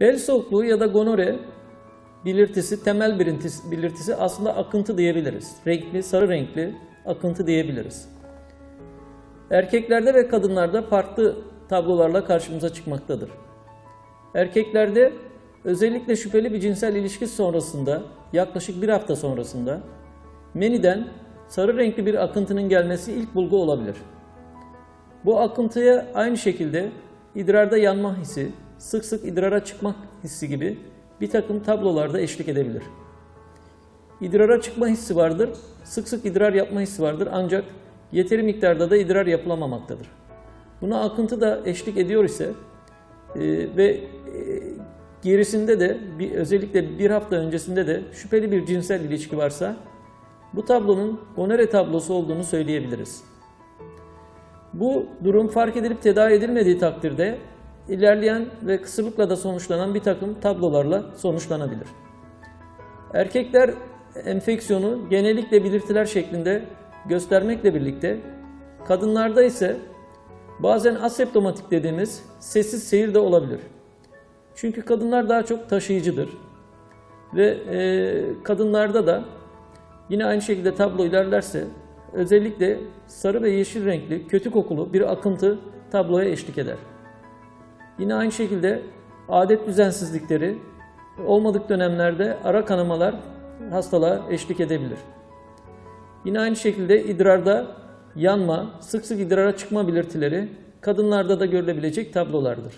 Bel soğukluğu ya da gonore belirtisi, temel belirtisi, belirtisi aslında akıntı diyebiliriz. Renkli, sarı renkli akıntı diyebiliriz. Erkeklerde ve kadınlarda farklı tablolarla karşımıza çıkmaktadır. Erkeklerde özellikle şüpheli bir cinsel ilişki sonrasında, yaklaşık bir hafta sonrasında meniden sarı renkli bir akıntının gelmesi ilk bulgu olabilir. Bu akıntıya aynı şekilde idrarda yanma hissi, sık sık idrara çıkmak hissi gibi bir takım tablolarda eşlik edebilir. İdrara çıkma hissi vardır, sık sık idrar yapma hissi vardır ancak yeteri miktarda da idrar yapılamamaktadır. Buna akıntı da eşlik ediyor ise e, ve e, gerisinde de bir, özellikle bir hafta öncesinde de şüpheli bir cinsel ilişki varsa bu tablonun gonore tablosu olduğunu söyleyebiliriz. Bu durum fark edilip tedavi edilmediği takdirde ilerleyen ve kısırlıkla da sonuçlanan bir takım tablolarla sonuçlanabilir. Erkekler enfeksiyonu genellikle belirtiler şeklinde göstermekle birlikte kadınlarda ise bazen aseptomatik dediğimiz sessiz seyir de olabilir. Çünkü kadınlar daha çok taşıyıcıdır. Ve e, kadınlarda da yine aynı şekilde tablo ilerlerse özellikle sarı ve yeşil renkli kötü kokulu bir akıntı tabloya eşlik eder. Yine aynı şekilde adet düzensizlikleri olmadık dönemlerde ara kanamalar hastalığa eşlik edebilir. Yine aynı şekilde idrarda yanma, sık sık idrara çıkma belirtileri kadınlarda da görülebilecek tablolardır.